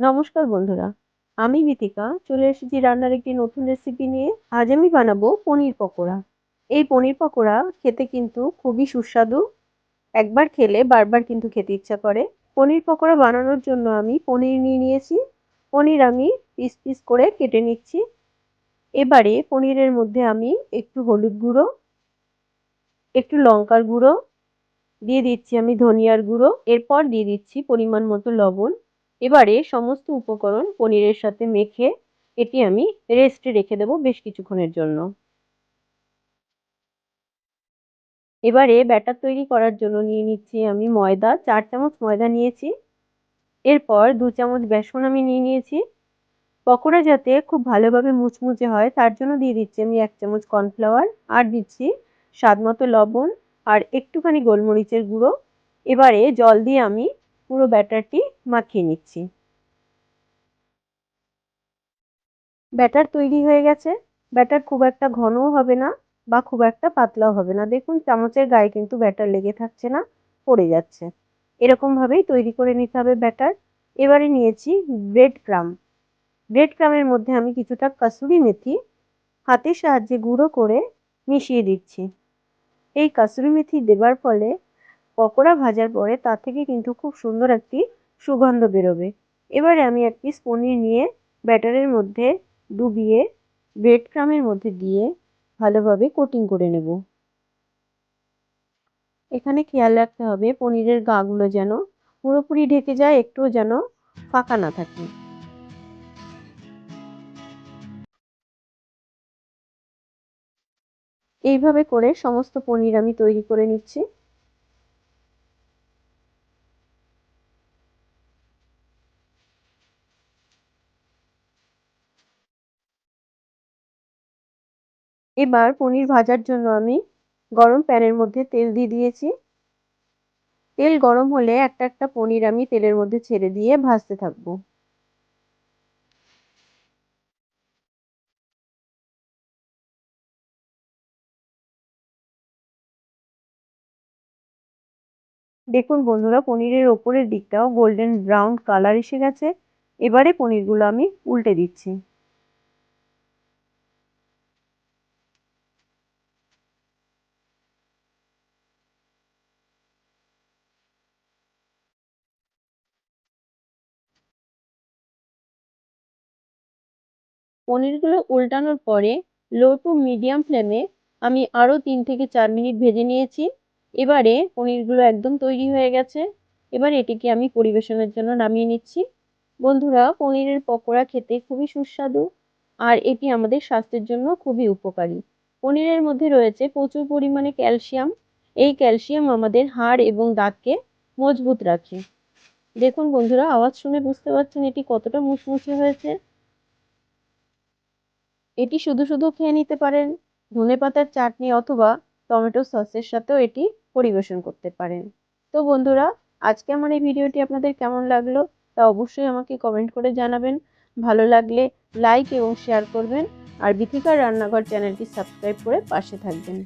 নমস্কার বন্ধুরা, আমি মিতিকা চলে এসেছি রান্নার একটি নতুন রেসিপি নিয়ে। আজ আমি বানাবো পনির পকোড়া। এই পনির পকোড়া খেতে কিন্তু খুবই সুস্বাদু। একবার খেলে বারবার কিন্তু খেতে ইচ্ছা করে। পনির পকোড়া বানানোর জন্য আমি পনির নিয়ে নিয়েছি। পনির আমি পিস পিস করে কেটে নিচ্ছি। এবারে পনিরের মধ্যে আমি একটু হলুদ গুঁড়ো, একটু লঙ্কার গুঁড়ো, দিয়ে দিচ্ছি আমি ধনিয়ার গুঁড়ো। এরপর দিয়ে দিচ্ছি পরিমাণ মতো লবণ। এবারে সমস্ত উপকরণ পনিরের সাথে মেখে এটি আমি রেস্টে রেখে দেবো বেশ কিছুক্ষণের জন্য। এবারে ব্যাটার তৈরি করার জন্য নিয়ে নিচ্ছি আমি ময়দা, চার চামচ ময়দা নিয়েছি। এরপর দু চামচ বেসন আমি নিয়ে নিয়েছি। পকোড়া যাতে খুব ভালোভাবে মুচমুচে হয়, তার জন্য দিয়ে দিচ্ছি আমি এক চামচ কর্নফ্লাওয়ার আর দিচ্ছি স্বাদ মতো লবণ আর একটুখানি গোলমরিচের গুঁড়ো। এবারে জল দিয়ে আমি পুরো ব্যাটারটি মাখিয়ে নিচ্ছি। ব্যাটার তৈরি হয়ে গেছে। ব্যাটার খুব একটা ঘনও হবে না বা খুব একটা পাতলাও হবে না। দেখুন, চামচের গায়ে কিন্তু ব্যাটার লেগে থাকছে না, পড়ে যাচ্ছে। এরকমভাবেই তৈরি করে নিতে হবে ব্যাটার। এবারে নিয়েছি ব্রেড ক্রাম। ব্রেড ক্রামের মধ্যে আমি কিছুটা কাসুরি মেথি হাতের সাহায্যে গুঁড়ো করে মিশিয়ে দিচ্ছি। এই কাসুরি মেথি দেবার ফলে পকোড়া ভাজার পরে তা থেকে কিন্তু খুব সুন্দর একটি সুগন্ধ বেরোবে। এবারে আমি এক পিস পনির নিয়ে ব্যাটারের মধ্যে ডুবিয়ে ব্রেড ক্রামের মধ্যে দিয়ে ভালোভাবে কোটিং করে নেব। এখানে খেয়াল রাখতে হবে পনিরের গাগুলো যেন পুরোপুরি ঢেকে যায়, একটুও যেন ফাঁকা না থাকে। এইভাবে করে সমস্ত পনির আমি তৈরি করে নিচ্ছি। এবার পনির ভাজার জন্য আমি গরম প্যানের মধ্যে তেল দিয়ে দিয়েছি। তেল গরম হলে একটা একটা পনির আমি তেলের মধ্যে ছেড়ে দিয়ে ভাজতে থাকব। দেখুন বন্ধুরা, পনিরের ওপরের দিকটাও গোল্ডেন ব্রাউন কালার এসে গেছে। এবারে পনিরগুলো আমি উল্টে দিচ্ছি। পনিরগুলো উল্টানোর পরে লো টু মিডিয়াম ফ্লেমে আমি আরও তিন থেকে চার মিনিট ভেজে নিয়েছি। এবারে পনিরগুলো একদম তৈরি হয়ে গেছে। এবার এটিকে আমি পরিবেশনের জন্য নামিয়ে নিচ্ছি। বন্ধুরা, পনিরের পকোড়া খেতে খুবই সুস্বাদু আর এটি আমাদের স্বাস্থ্যের জন্য খুবই উপকারী। পনিরের মধ্যে রয়েছে প্রচুর পরিমাণে ক্যালসিয়াম। এই ক্যালসিয়াম আমাদের হাড় এবং দাঁতকে মজবুত রাখে। দেখুন বন্ধুরা, আওয়াজ শুনে বুঝতে পারছেন এটি কতটা মুচমুচে হয়েছে। এটি শুধু শুধু খেয়ে নিতে পারেন। ধনে পাতার চাটনি অথবা টমেটো সসের সাথেও এটি পরিবেশন করতে পারেন। তো বন্ধুরা, আজকে আমার এই ভিডিওটি আপনাদের কেমন লাগল তা অবশ্যই আমাকে কমেন্ট করে জানাবেন। ভালো লাগলে লাইক এবং শেয়ার করবেন। আর বিথিকার রান্নাঘর চ্যানেলটি সাবস্ক্রাইব করে পাশে থাকবেন।